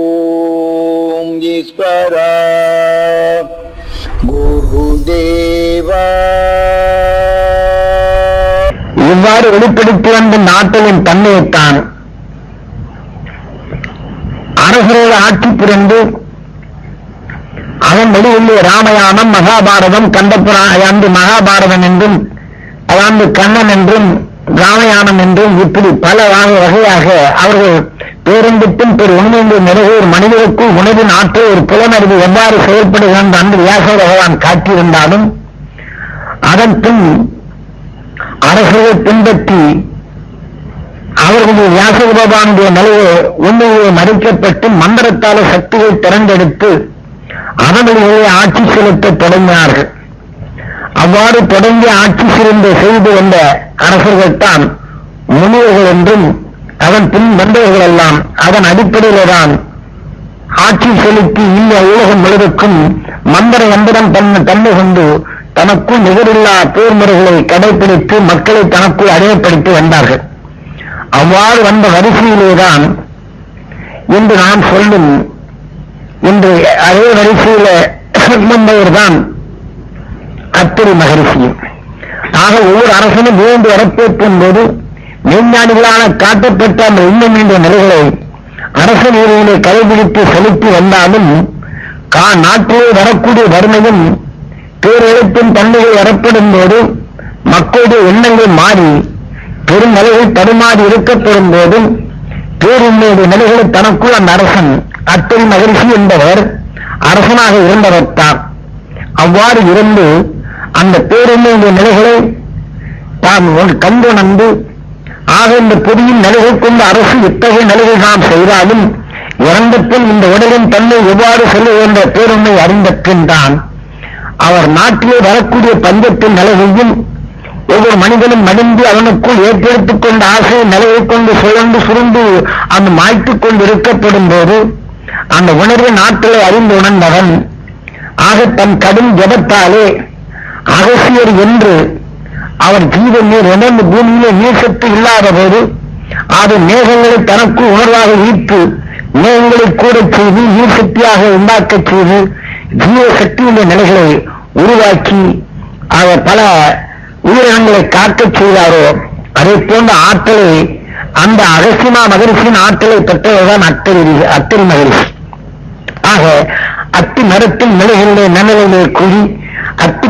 ஓம் ஈஸ்வரா இவ்வாறு வெளிப்படுத்தி வந்த நாட்டின் தன்மையைத்தான் அரசரோடு ஆட்சி புரிந்து அதன் வெளியிலே ராமாயணம் மகாபாரதம் கண்டபுரா அன்று மகாபாரதம் என்றும் அதாவது கண்ணன் என்றும் ராமயானம் என்றும் இப்படி பல வகையாக அவர்கள் பேரண்டித்தும் பெரு உண்மையை நிறைவு ஒரு மனிதருக்குள் உணவின் ஆற்றல் ஒரு புலனறிவு எவ்வாறு செயல்படுகிறது அன்று வியாச பகவான் காட்டியிருந்தாலும் அதன் பின் அரசரை பின்பற்றி அவர்களுடைய வியாச பகவானுடைய நிலையை உண்மையை மறைக்கப்பட்டு மந்திரத்தால சக்தியை திறந்தெடுத்து அவர்களிடையே ஆட்சி செலுத்த தொடங்கினார்கள். அவ்வாறு தொடங்கி ஆட்சி சிறந்த செய்து வந்த அரசர்கள் தான் முனிவர்கள் என்றும் அதன் பின் வந்தவர்கள் எல்லாம் அதன் அடிப்படையில்தான் ஆட்சி செலுத்தி இந்த உலகம் முழுவதுக்கும் மந்திர யந்திரம் தன்னை தன்மை கொண்டு தனக்குள் நிகரில்லா போர் முறைகளை கடைபிடித்து மக்களை தனக்குள் அடையப்படுத்தி வந்தார்கள். அவ்வாறு வந்த வரிசையிலேதான் இன்று நாம் சொல்லும் இன்று அதே வரிசையில தான் அத்திரி மகரிஷியும். ஆக ஒவ்வொரு அரசனும் மீண்டு வரப்பேற்கும் போது மெய்ஞானிகளான காட்டப்பட்ட அந்த இன்னும் என்ற நிலைகளை அரச நீதிகளை கடைபிடித்து செலுத்தி வந்தாலும் கா நாட்டிலே வரக்கூடிய வறுமையும் பேரெழுத்தின் தன்மைகள் வரப்படும் போது மக்களுடைய எண்ணங்கள் மாறி பெரும் நிலைகள் தடுமாறி இருக்கப்படும் போதும் பேருண்மையுடைய நிலைகளை தனக்குள் அந்த அரசன் அத்தனை மகிழ்ச்சி என்பவர் அரசனாக இருந்தவர் தான். அவ்வாறு இருந்து அந்த பேருண்மையுடைய நிலைகளை தாம் கண்டுணர்ந்து ஆக இந்த பொதியின் நிலைகள் கொண்ட அரசு இத்தகைய நிலைகள் நாம் செய்தாலும் இறந்த பின் இந்த உடலின் தன்மை எவ்வாறு செல்ல என்ற பேருண்மை அறிந்த பின் தான் அவர் நாட்டிலே வரக்கூடிய பஞ்சத்தின் நிலையையும் ஒவ்வொரு மனிதனும் மடிந்து அவனுக்குள் ஏற்படுத்திக் கொண்ட ஆசையை நிலையை கொண்டு சுழந்து சுருண்டு அந்த மாய்த்துக் கொண்டு இருக்கப்படும் போது அந்த உணர்வு நாட்டிலே அறிந்து உணர்ந்தவன். ஆக தன் கடும் ஜபத்தாலே அகசியர் என்று அவர் ஜீவனே நீர் உணர்ந்து பூமியிலே நீர் இல்லாத போது அது மேகங்களை தனக்கு உணர்வாக ஈர்த்து மேகங்களை கூட செய்து நீர் சக்தியாக உண்டாக்கச் செய்து ஜீவ சக்தியுடைய நிலைகளை உருவாக்கி அவர் பல உயிரினங்களை காக்கச் செய்தாரோ அதை போன்ற ஆற்றலை அந்த அகசிமா மகரிஷியின் ஆற்றலை பெற்றவர்தான் அத்தரி அத்தரி மகரிஷி. ஆக அத்தி மரத்தின் நிலைகளிலே நனவிலே குழி அத்தி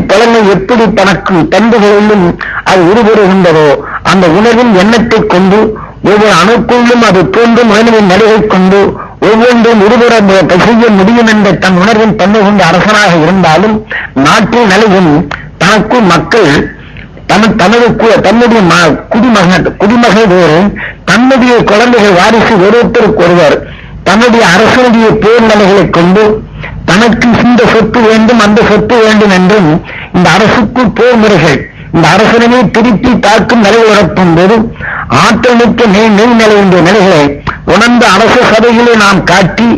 எப்படி தனக்கு தந்துகளிலும் அது உருவருகின்றதோ அந்த உணர்வின் எண்ணத்தை கொண்டு ஒவ்வொரு அணுக்குள்ளும் அது தோன்றும் மனிதனின் நடுவை கொண்டு ஒவ்வொன்றும் உருவர செய்ய முடியும் என்ற தன் உணர்வின் தன்மை கொண்ட அரசனாக இருந்தாலும் நாட்டில் நிலையும் தனக்குள் மக்கள் தன் தனது தன்னுடைய ம- குடிமகன் குடிமகள் வேறு தன்னுடைய குழந்தைகள் வாரிசு ஒருத்தருக்கு ஒருவர் தன்னுடைய அரசனுடைய பேர் நிலைகளைக் கொண்டு தனக்கு இந்த சொத்து வேண்டும் அந்த சொத்து வேண்டும் என்றும் இந்த அரசுக்குள் போர் முறைகள் இந்த அரசனமே திருப்பி தாக்கும் நிலை உணர்த்தும் போது ஆற்றல் மிக்க நெய் என்ற நிலைகளை உணர்ந்த அரசு சபைகளை நாம் காட்டி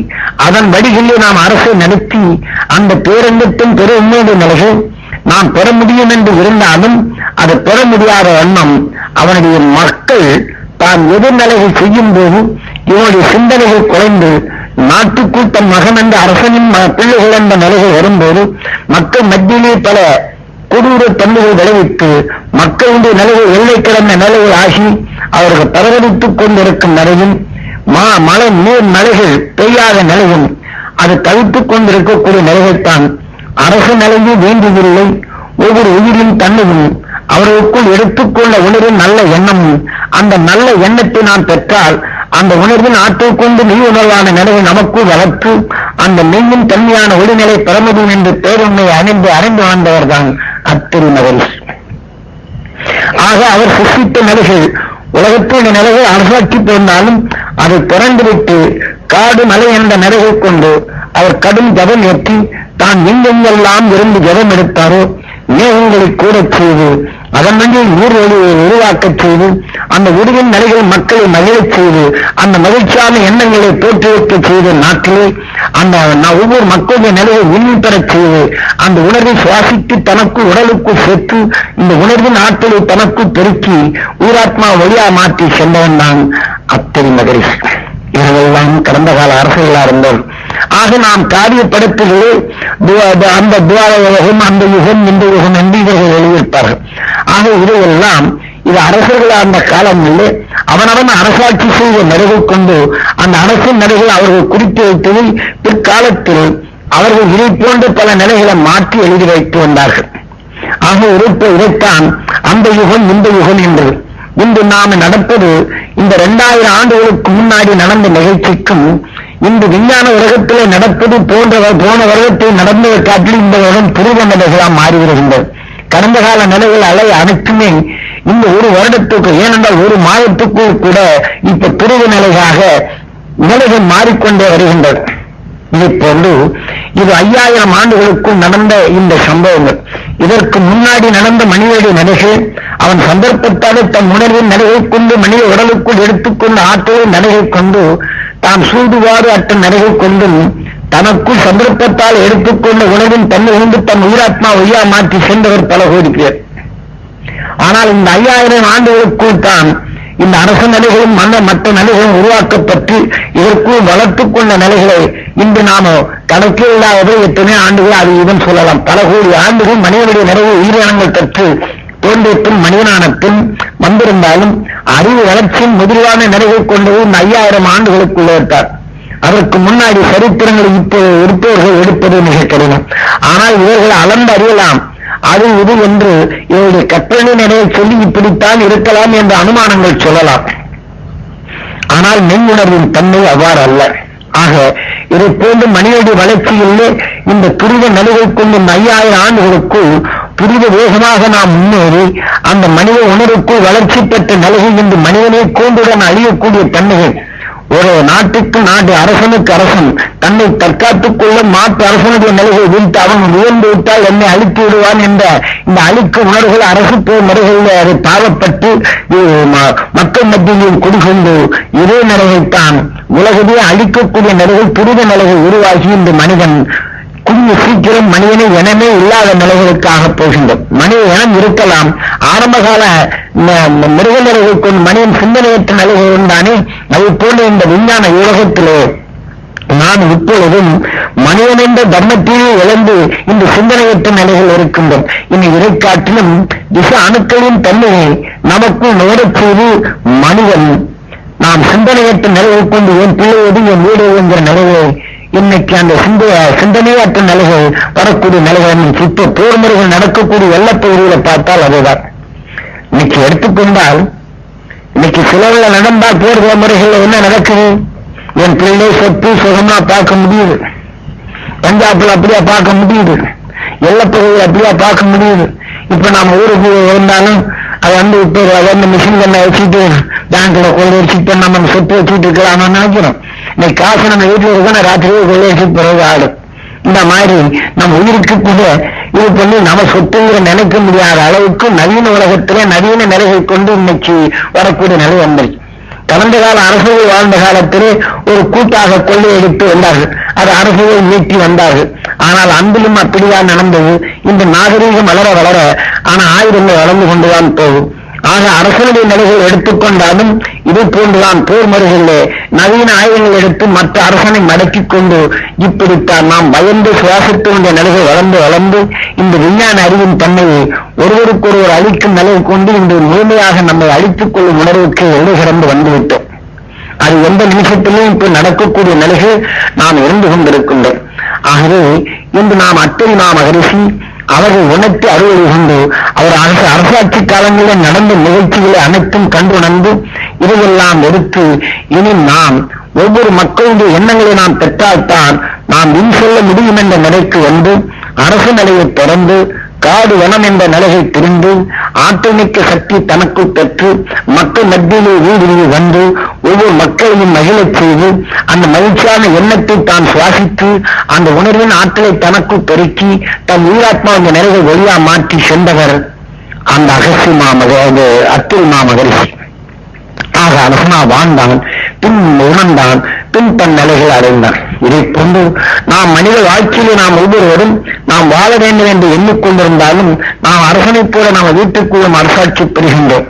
அதன் வழிகளிலே நாம் அரசை நடத்தி அந்த பேரங்கத்தின் பெரு உண்மையுடைய நிலைகள் நாம் பெற முடியும் என்று இருந்தாலும் அதை பெற முடியாத வண்ணம் அவனுடைய மக்கள் தான் எதிர்நிலைகள் செய்யும் போது இவனுடைய சிந்தனைகள் குறைந்து நாட்டுக்குள் தன் மகன் என்ற அரசனின் பிள்ளைகள் என்ற நிலைகள் வரும்போது மக்கள் மத்தியிலே பல கொடூர தன்மைகள் விளைவித்து மக்களுடைய நிலைகள் எல்லை கிடந்த நிலைகள் ஆகி அவர்கள் பரவடித்துக் கொண்டிருக்கும் நிலையும் மா மழை நீர் மலைகள் பெய்யாத நிலையும் அது தவித்துக் கொண்டிருக்கக்கூடிய நிலைகள்தான். அரசு நிலையும் வேண்டியதில்லை ஒவ்வொரு உயிரின் தன்மையும் அவர்களுக்குள் எடுத்துக்கொள்ள உணரும் நல்ல எண்ணமும் அந்த நல்ல எண்ணத்தை நான் பெற்றால் அந்த உணர்வின் ஆற்றல் கொண்டு மெய் உணர்வான நிலையை நமக்கு வளர்த்து அந்த மெய்யின் தன்மையான ஒளிநிலை பெற என்று பேருண்மை அணிந்து அறிந்து வாழ்ந்தவர்தான் தான் அத்திருமகள். ஆக அவர் சிருஷ்டித்த நிலைகள் உலகத்தின் நிலைகள் அரசாட்சி போனாலும் அதை திறந்துவிட்டு காடு மலை என்ற நிலையை கொண்டு அவர் கடும் ஜபம் ஏற்றி தான் எங்கெங்கெல்லாம் இருந்து ஜபம் எடுத்தாரோ மேகங்களை கூடச் செய்து அதன் வழியில் ஊர் ஒளியை உருவாக்கச் செய்து அந்த உருவின் நிலைகள் மக்களை மகிழச் செய்து அந்த மகிழ்ச்சியான எண்ணங்களை தோற்றுவிக்க செய்து நாட்டிலே அந்த ஒவ்வொரு மக்களுடைய நிலையை உண்மை பெறச் செய்து அந்த உணர்வை சுவாசித்து தனக்கு உடலுக்கு சேர்த்து இந்த உணர்வின் ஆற்றலை தனக்கு பெருக்கி ஊராத்மா வழியா மாற்றி சென்றவன் தான் அத்தனை மகரிஷ் இவர்களெல்லாம் கடந்த கால அரசுகளா இருந்தோம். ஆக நாம் காரியப்படுத்துகிறே அந்த துவார யுகம் அந்த யுகம் இந்த யுகம் என்று இவர்கள் எழுதியிருப்பார்கள். ஆக இதையெல்லாம் இது அரசர்கள் அந்த காலங்களில் அவனவன் அரசாட்சி செய்த நிறைவை கொண்டு அந்த அரசின் நிலைகள் அவர்கள் குறித்து வைத்ததில் பிற்காலத்தில் அவர்கள் இதை போன்று பல நிலைகளை மாற்றி எழுதி வைத்து வந்தார்கள். ஆக இருப்ப இதைத்தான் அந்த யுகம் இந்த யுகம் என்பது இன்று நாம் நடப்பது இந்த இரண்டாயிரம் ஆண்டுகளுக்கு முன்னாடி நடந்த நிகழ்ச்சிக்கும் இந்த விஞ்ஞான உலகத்திலே நடப்பது போன்ற போன வருடத்தில் நடந்ததை காட்டில் இந்த வருடம் துருவ நிலைகளாக மாறி வருகின்றது. கடந்த கால நிலைகள் அலை அனைத்துமே இந்த ஒரு வருடத்துக்கு ஏனென்றால் ஒரு மாதத்துக்குள் கூட இப்ப துருவ நிலையாக நிலைகள் மாறிக்கொண்டே வருகின்றது. இதை இது ஐயாயிரம் ஆண்டுகளுக்கும் நடந்த இந்த சம்பவங்கள். இதற்கு முன்னாடி நடந்த மனிதனுடைய நிலைகள் அவன் சந்தர்ப்பத்தாலே தன் உணர்வின் நிலையை கொண்டு மனித உடலுக்குள் எடுத்துக்கொண்டு ஆற்றலின் நிலையை கொண்டு தாம் சூடுவாறு அட்ட நிலையை கொண்டும் தனக்குள் சந்தர்ப்பத்தால் எடுத்துக்கொண்ட உணவின் தன்மை கொண்டு தன் உயிராத்மா ஒய்யா மாற்றி சென்றவர் பல கோடி பேர். ஆனால் இந்த ஐயாயிரம் ஆண்டுகளுக்குள் தான் இந்த அரச நிலைகளும் மன்ன மற்ற நிலைகளும் உருவாக்கப்பட்டு இதற்குள் வளர்த்துக் கொண்ட நிலைகளை இன்று நாம கணக்கே இல்லாததை எத்தனை ஆண்டுகள் அது இவன் சொல்லலாம். பல கோடி ஆண்டுகள் மனிதனுடைய நிறைவு உயிரினங்கள் கற்று தோன்றிய பின் மனிதனான பின் வந்திருந்தாலும் அறிவு வளர்ச்சியின் முதிர்வான நிலையை கொண்டது இந்த ஐயாயிரம் ஆண்டுகளுக்குள்ள இருக்கார். அதற்கு முன்னாடி சரித்திரங்களை இப்போ இருப்பவர்கள் எடுப்பது மிக கடினம். ஆனால் இவர்கள் அளந்து அறியலாம். அது இது என்று இவருடைய கற்பனை நிலையை சொல்லி இப்படித்தான் இருக்கலாம் என்ற அனுமானங்கள் சொல்லலாம். ஆனால் மென் உணர்வின் தன்மை அவ்வாறு அல்ல ஆக இதை போன்று மனிதனுடைய வளர்ச்சியிலே இந்த துரித நிலையை கொள்ளும் ஐயாயிரம் ஆண்டுகளுக்குள் துரித வேகமாக நாம் முன்னேறி அந்த மனித உணர்வுக்குள் வளர்ச்சி பெற்ற நிலைகள் என்று மனிதனை கூண்டுடன் அழியக்கூடிய தன்மைகள் ஒரு நாட்டுக்கு நாடு அரசனுக்கு அரசன். தன்னை தற்காத்துக் கொள்ள மாற்று அரசனுடைய நிலையை வீழ்த்து அவன் உயர்ந்து விட்டால் என்னை அழித்து விடுவான் என்ற இந்த அழிக்கும் உணர்வுகள் அரசு போய் முறைகளில் அதை பாவப்பட்டு ம- மக்கள் மத்தியில் குடிகொண்டு இதே நிலையைத்தான் உலகத்தையே அழிக்கக்கூடிய நிலைகள் புரித நிலைகள் உருவாகி இந்த மனிதன் குடிய சீக்கிரம் மனிதனை இனமே இல்லாத நிலைகளுக்காக போகின்றோம். மனித இனம் இருக்கலாம். ஆரம்பகால ம- ம- கொண்டு மனிதன் சிந்தனையற்ற நிலைகள் உண்டானே அது போன்ற இந்த விஞ்ஞான உலகத்திலே நாம் இப்பொழுதும் மனிதன் என்ற தர்மத்தையே இழந்து இந்த சிந்தனையற்ற நிலைகள் இருக்கின்றோம். இனி இதை காட்டிலும் விஷ அணுக்களின் தன்மையை நமக்குள் நோடச் செய்து மனிதன் நாம் சிந்தனையற்ற நிலையை கொண்டு என் பிள்ளையோடு என் வீடு என்கிற நிலையை இன்னைக்கு அந்த சிந்த சிந்தனையற்ற நிலைகள் வரக்கூடிய நிலைகள் இப்ப போர் முறைகள் நடக்கக்கூடிய எல்லப்பகுதிகளை பார்த்தால் அதுதான். இன்னைக்கு எடுத்துக்கொண்டால் இன்னைக்கு சிலவுல நடந்தா போர் முறைகள் என்ன நடக்குது? என் பிள்ளை சொத்து சுகமா பார்க்க முடியுது. பஞ்சாப்ல அப்படியா பார்க்க முடியுது? எல்லப்பகுதியில் அப்படியா பார்க்க முடியுது? இப்ப நாம ஊருக்கு இருந்தாலும் அது வந்து இப்ப அது அந்த மிஷின் கண்ணை வச்சுட்டு பேங்க்ல கொள்ளை வச்சுட்டு நம்ம சொத்து வச்சுட்டு இருக்கலாம்னு நினைக்கிறோம் இன்னைக்கு காசு நம்ம வீட்டில் இருக்கணும் ராத்திரியே கொள்ளை வச்சுட்டு பிறகு ஆடு. இந்த மாதிரி நம்ம உயிருக்கு கூட இது பண்ணி நம்ம சொத்துங்கிற நினைக்க முடியாத அளவுக்கு நவீன உலகத்திலே நவீன நிலைகள் கொண்டு இன்னைக்கு வரக்கூடிய நிலை வந்துருச்சு கடந்த கால அரசுகள் வாழ்ந்த காலத்திலே ஒரு கூட்டாக கொள்ளையடித்து வந்தார்கள். அது அரசுகள் நீட்டி வந்தார்கள். ஆனால் அன்பிலும் அப்படிதான் நடந்தது. இந்த நாகரீகம் வளர வளர ஆனா ஆயுதங்கள் வளர்ந்து கொண்டுதான் போகும். ஆக அரசனுடைய நிலைகள் எடுத்துக்கொண்டாலும் இது போன்றுதான் போர் முறைகளிலே நவீன ஆயுதங்கள் எடுத்து மற்ற அரசனை மடக்கிக் கொண்டு இப்படித்தான் நாம் பயந்து சுவாசித்து வந்த நிலைகள் வளர்ந்து வளர்ந்து இந்த விஞ்ஞான அறிவின் தன்மையை ஒருவருக்கொருவர் அழிக்கும் நிலையை கொண்டு இன்று முழுமையாக நம்மை அழித்துக் கொள்ளும் உணர்வுக்கு எல்லை சிறந்து வந்துவிட்டோம். அது எந்த நிமிஷத்திலும் இப்ப நடக்கக்கூடிய நிலைகள் நாம் இருந்து கொண்டிருக்கின்றோம். ஆகவே இன்று நாம் அத்தனை நாம் அகரிசி அவர்கள் உணர்த்தி அறுவடை கொண்டு அவர் அரசு அரசாட்சி காலங்களில் நடந்த நிகழ்ச்சிகளை அனைத்தும் கண்டுணர்ந்து இதையெல்லாம் எடுத்து இனி நாம் ஒவ்வொரு மக்களுடைய எண்ணங்களை நாம் பெற்றால்தான் நாம் இன் செல்ல முடியும் என்ற நிலைக்கு வந்து அரசு நிலையை தொடர்ந்து காடு வனம் என்ற நிலையை திரிந்து ஆற்றமிக்க சக்தி தனக்குள் பெற்று மக்கள் மத்தியிலே ஊடுருவி வந்து ஒவ்வொரு மக்களையும் மகிழச் செய்து அந்த மகிழ்ச்சியான எண்ணத்தை தான் சுவாசித்து அந்த உணர்வின் ஆற்றலை தனக்குள் பெருக்கி தன் உயிராத்மா அந்த நிலையை வழியா மாற்றி சென்றவர் அந்த அகசி மாமக அது அத்தில் மாமகரிஷி. ஆக அரசனா வாழ்ந்தான் பின் உணர்ந்தான் பின் தன் நிலைகள் அடைந்தான் இதை போன்று நாம் மனித வாழ்க்கையிலே நாம் ஒவ்வொருவரும் நாம் வாழ வேண்டும் என்று எண்ணிக்கொண்டிருந்தாலும் நாம் அரசனைப் போல நாம் வீட்டுக்குள்ளும் அரசாட்சி பெறுகின்றோம்.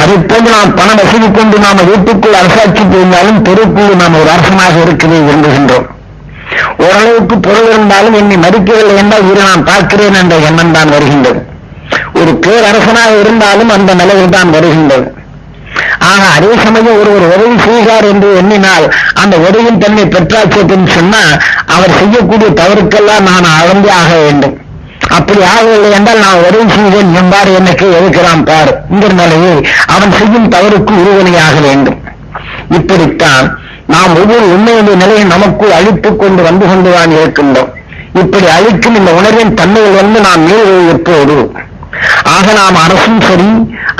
அதை போன்று நாம் பண வசதி கொண்டு நாம் வீட்டுக்குள் அரசாட்சி பெறுந்தாலும் தெருக்குள் நாம் ஒரு அரசனாக இருக்கவே விரும்புகின்றோம். ஓரளவுக்கு பொருள் இருந்தாலும் என்னை மதிக்கவில்லை என்றால் இரு நான் பார்க்கிறேன் என்ற எண்ணம் தான் வருகின்றது. ஒரு பேரரசனாக இருந்தாலும் அந்த நிலையில் தான் வருகின்றது. ஆக அதே சமயம் ஒருவர் உதவி செய்கிறார் என்று எண்ணினால் அந்த உதவியின் தன்னை பெற்றாச்சு சொன்னால் சொன்னா அவர் செய்யக்கூடிய தவறுக்கெல்லாம் நான் அளந்தே ஆக வேண்டும். அப்படி ஆகவில்லை என்றால் நான் உதவி செய்தேன் எவ்வாறு எனக்கு எதுக்கிறான் பார். இந்த நிலையை அவன் செய்யும் தவறுக்கு உறுதுணையாக வேண்டும். இப்படித்தான் நாம் ஒவ்வொரு உண்மையுடைய நிலையை நமக்குள் அழித்துக் கொண்டு வந்து கொண்டுதான் இருக்கின்றோம். இப்படி அழிக்கும் இந்த உணர்வின் தன்மையிலிருந்து நாம் மீறுவது எப்போது? ஆக நாம் அரசும் சரி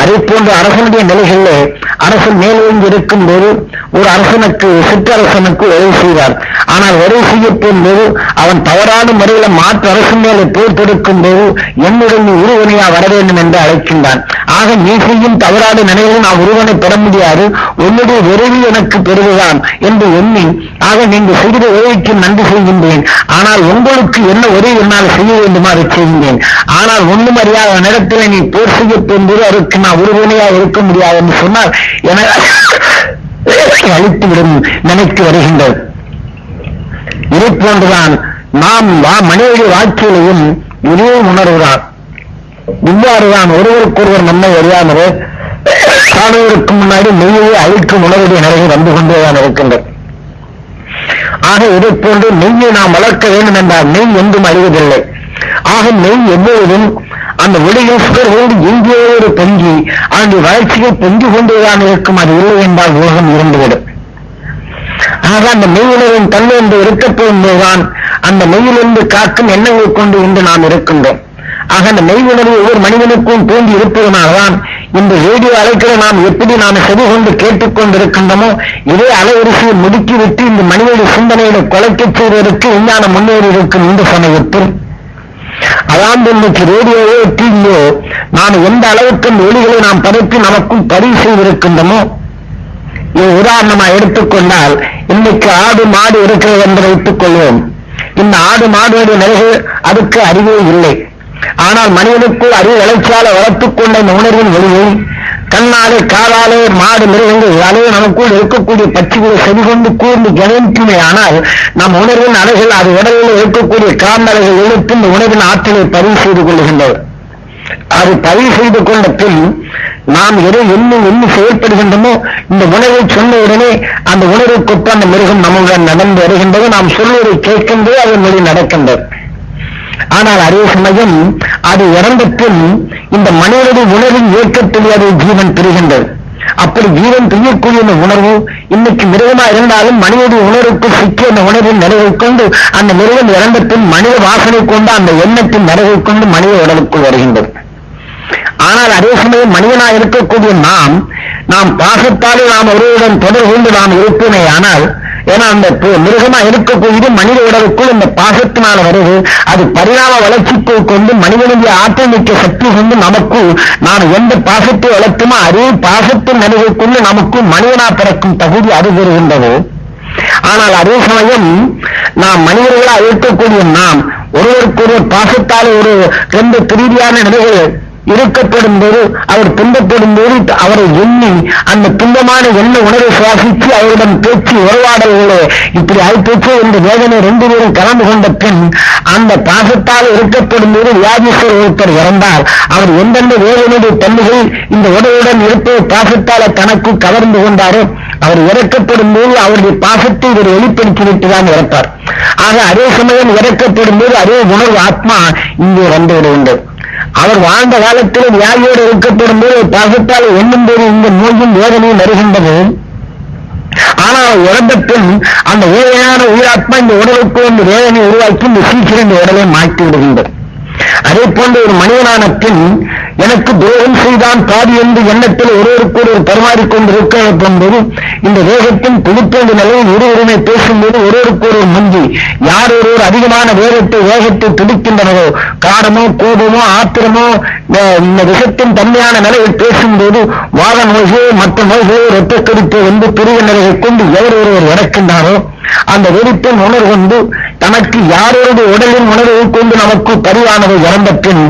அதே போன்ற அரசனுடைய நிலைகளில் அரசன் மேலோங்கி இருக்கும் போது ஒரு அரசனுக்கு சிற்றரசனுக்கு உதவி செய்வார். ஆனால் உதவி செய்ய போகும்போது அவன் தவறான முறையில மாற்று அரசு மேலே போர் தொடுக்கும் போது என்னுடன் நீ உருவனையா வர வேண்டும் என்று அழைக்கின்றான். ஆக நீ செய்யும் தவறான நிலையில் நான் உருவனை பெற முடியாது. உன்னுடைய உதவி எனக்கு பெறுவதான் என்று எண்ணி ஆக நீங்கள் செய்த உதவிக்கு நன்றி செய்கின்றேன் ஆனால் உங்களுக்கு என்ன உதவி என்னால் செய்ய வேண்டுமா செய்கின்றேன். ஆனால் ஒன்றும் அறியாத நேரத்தில் நீ போர் செய்ய போகும்போது அதற்கு நான் உறுதுணையாக இருக்க முடியாது என்று சொன்னால் எனக்கு அழித்துவிடும் நினைத்து வருகின்றது இது போன்றுதான் நாம் வா- மனிதனுடைய வாழ்க்கையிலையும் இதே உணர்வுதான். இவ்வாறுதான் ஒருவருக்கொருவர் நம்மை அறியாமல் காணுவதற்கு முன்னாடி மெய்யை அழிக்கும் உணர்வுடைய நிலையை வந்து கொண்டேதான் இருக்கின்றது ஆக இதை போன்று மெய்யை நாம் வளர்க்க வேண்டும் என்றால் மெய் என்றும் அழிவதில்லை. ஆக மெய் எப்பொழுதும் அந்த ஒளியில் சுடர்களோடு ஒரு பொங்கி அதனுடைய வளர்ச்சியை பொங்கி கொண்டேதான் இருக்கும். அது இல்லை என்றால் உலகம் இருந்துவிடும். ஆக அந்த மெய்யுணர்வின் தன்மை என்று இருக்கப்படும் போதுதான் அந்த மெய்யிலிருந்து காக்கும் எண்ணங்கள் கொண்டு இன்று நாம் இருக்கின்றோம். ஆக அந்த மெய் உணர்வு ஒவ்வொரு மனிதனுக்கும் தோன்றி இருப்பதனால்தான் இந்த ரேடியோ அலைகளை நாம் எப்படி நாம் செவி கொண்டு கேட்டுக்கொண்டிருக்கின்றோமோ இதே அலைவரிசையை முடுக்கிவிட்டு இந்த மனிதனுடைய சிந்தனைகளை கொலைக்கச் செய்வதற்கு விஞ்ஞானம் முன்னேறி இருக்கும் இந்த சமயத்தில். அதான் இன்னைக்கு ரேடியோவோ டிவியோ நாம் எந்த அளவுக்கு இந்த ஒளிகளை நாம் பரப்பி நமக்குள் பதிவு செய்திருக்கின்றனோ? இது உதாரணமா எடுத்துக்கொண்டால் இன்னைக்கு ஆடு மாடு இருக்கிறது என்று வைத்துக் கொள்வோம் இந்த ஆடு மாடுடைய நிலைகள் அதுக்கு அறிவே இல்லை. ஆனால் மனிதனுக்குள் அறிவு வளர்ச்சியால வளர்த்துக் கொண்ட இந்த உணர்வின் ஒளியை கண்ணாலே காலாலே மாடு மிருகங்கள் நமக்குள் இருக்கக்கூடிய பட்சிகளை செவிகொண்டு கூர்ந்து கவனிக்குமே. ஆனால் நம் உணர்வின் அலைகள் அது உடலில் இருக்கக்கூடிய காந்தலைகள் இழுத்து இந்த உணர்வின் ஆற்றலை பதிவு செய்து கொள்கின்றது அது பதிவு செய்து கொண்ட பின் நாம் எதை என்ன என்ன செயல்படுகின்றமோ இந்த உணர்வை சொன்ன உடனே அந்த உணர்வுக்கொப்ப அந்த மிருகம் நம்முடன் நடந்து வருகின்றது. நாம் சொல்வதை கேட்கின்றது அதன் வழி நடக்கின்றது. ஆனால் அதே சமயம் அது இறந்த பின் இந்த மனிதனது உணர்வின் இயக்கத்தில் அது ஜீவன் பெறுகின்றது. அப்படி ஜீவன் பிரியக்கூடிய அந்த உணர்வு இன்னைக்கு மிருகமா இருந்தாலும் மனிதனுடைய உணர்வுக்கு சிக்கிய அந்த உணர்வின் நிறைவை கொண்டு அந்த மிருகம் இறந்த பின் மனித வாசனை கொண்டு அந்த எண்ணத்தின் நிறைவை கொண்டு மனித உடலுக்குள் வருகின்றது. ஆனால் அதே சமயம் மனிதனாக இருக்கக்கூடிய நாம் நாம் பாசத்தாலே நாம் ஒருவருடன் தொடர்பு கொண்டு நாம் இருப்போமே ஆனால் ஏன்னா அந்த மிருகமா இருக்கக்கூடியது மனித உடலுக்குள் இந்த பாசத்தினால வருது. அது பரிணாம வளர்ச்சிக்குள் கொண்டு மனிதனுடைய ஆற்றமிக்க சக்தி கொண்டு நமக்கு நான் எந்த பாசத்தை வளர்த்துமோ அதே பாசத்தின் நிலையை நமக்கும் நமக்கு மனிதனா பிறக்கும் தகுதி அது பெறுகின்றது. ஆனால் அதே சமயம் நாம் மனிதர்களா இருக்கக்கூடிய நாம் ஒருவருக்கொருவர் பாசத்தால் ஒரு ரெண்டு பிரீதியான நிலைகள் இருக்கப்படும் போது அவர் துன்பப்படும் போது அவரை எண்ணி அந்த துன்பமான எண்ண உணர்வை சுவாசித்து அவரிடம் பேச்சு உறவாடல்களே இப்படி ஆய்ப்பேச்சு இந்த வேதனை ரெண்டு பேரும் கலந்து கொண்ட பின் அந்த பாசத்தால் இருக்கப்படும் போது வியாதீஸ்வரர் ஒருத்தர் இறந்தால் அவர் எந்தெந்த வேதனுடைய தன்மைகள் இந்த உடலுடன் இருப்பது பாசத்தால தனக்கு கவர்ந்து கொண்டாரோ அவர் இறக்கப்படும் போது அவருடைய பாசத்தை இவர் வெளிப்படுத்தி விட்டுதான் இறப்பார். ஆக அதே சமயம் இறக்கப்படும் போது அதே உணர்வு ஆத்மா இங்கே வந்து விடுகின்றது. அவர் வாழ்ந்த காலத்தில் வியாதியோடு இருக்கப்படும் போது பாசத்தால் எண்ணும் போது இந்த நோயும் வேதனையும் வருகின்றது. ஆனால் அவர் இறந்த பின் அந்த ஏழையான உயிராத்மா இந்த உடலுக்கு வந்து வேதனை உருவாக்கி இந்த சீக்கிரம் இந்த உடலை மாற்றி விடுகின்றது அதே போன்ற ஒரு மனிதனான பின் எனக்கு துரோகம் செய்தான் பாதி என்று எண்ணத்தில் ஒருவருக்கு ஒரு பரிமாறிக் போது இந்த வேகத்தின் துடிப்பேண்டு நிலையில் இருவருமே பேசும்போது ஒருவருக்கு ஒரு முந்தி யார் ஒருவர் அதிகமான வேகத்தை வேகத்தை துடிக்கின்றனரோ காரமோ கோபமோ ஆத்திரமோ இந்த விஷத்தின் தன்மையான நிலையில் பேசும்போது வாத நோய்களோ மற்ற நோய்களோ இரத்த கருத்தை வந்து பெரிய நிலையை கொண்டு எவர் ஒருவர் இறக்கின்றாரோ அந்த வெறிப்பின் உணர்வு கொண்டு தனக்கு யாரோடு உடலின் உணர்வு கொண்டு நமக்கு பதிவானது இறந்த பின்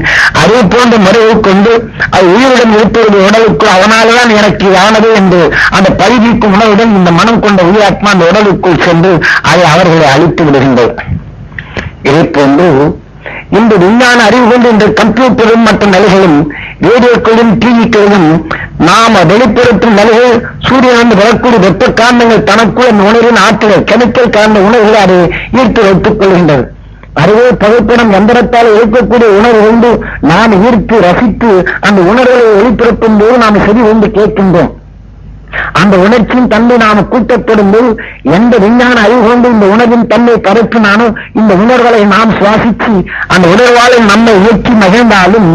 அதே போன்ற முறையை கொண்டு அது உயிருடன் இருப்பது உடலுக்குள் அவனால்தான் எனக்கு ஆனது என்று அந்த பரிவிக்கும் உணவுடன் இந்த மனம் கொண்ட உயிராத்மா அந்த உடலுக்குள் சென்று அதை அவர்களை அழித்து விடுகின்றது. இதே போன்று இந்த விஞ்ஞான அறிவு கொண்டு இந்த கம்ப்யூட்டரும் மற்ற நிலைகளும் ரேடியோக்களும் டிவிக்களும் நாம வெளிப்படுத்தும் நிலைகள் சூரியனிலிருந்து வரக்கூடிய வெப்ப காரணங்கள் தனக்குள்ள அந்த உணர்வின் ஆற்றல் கெமிக்கல் காரண உணர்வுகளை அதை ஈர்த்து வைத்துக் கொள்கின்றது அறிவே புகைப்படம் எந்திரத்தால் இருக்கக்கூடிய உணர்வு கொண்டு நாம் ஈர்த்து ரசித்து அந்த உணர்வுகளை வெளிப்படுத்தும் போது நாம் செவி கொண்டு கேட்கின்றோம். அந்த உணர்ச்சியின் தன்மை நாம கூட்டப்படும் போது எந்த விஞ்ஞான அறிவு கொண்டு இந்த உணர்வின் தன்மை பரப்பினானோ இந்த உணர்வுகளை நாம் சுவாசித்து அந்த உணர்வாலை நம்மை இயக்கி மகிழ்ந்தாலும்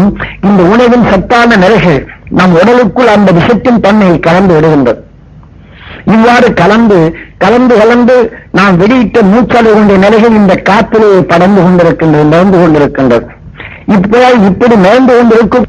இந்த உணவின் சத்தான நிலைகள் நம் உடலுக்குள் அந்த விஷத்தின் தன்மையை கலந்து விடுகின்றது. இவ்வாறு கலந்து கலந்து கலந்து நாம் வெளியிட்ட மூச்சலை கொண்ட நிலைகள் இந்த காத்திலேயே படர்ந்து கொண்டிருக்கின்றது நிறந்து கொண்டிருக்கின்றது. இப்போ இப்படி நிறந்து கொண்டிருக்கும்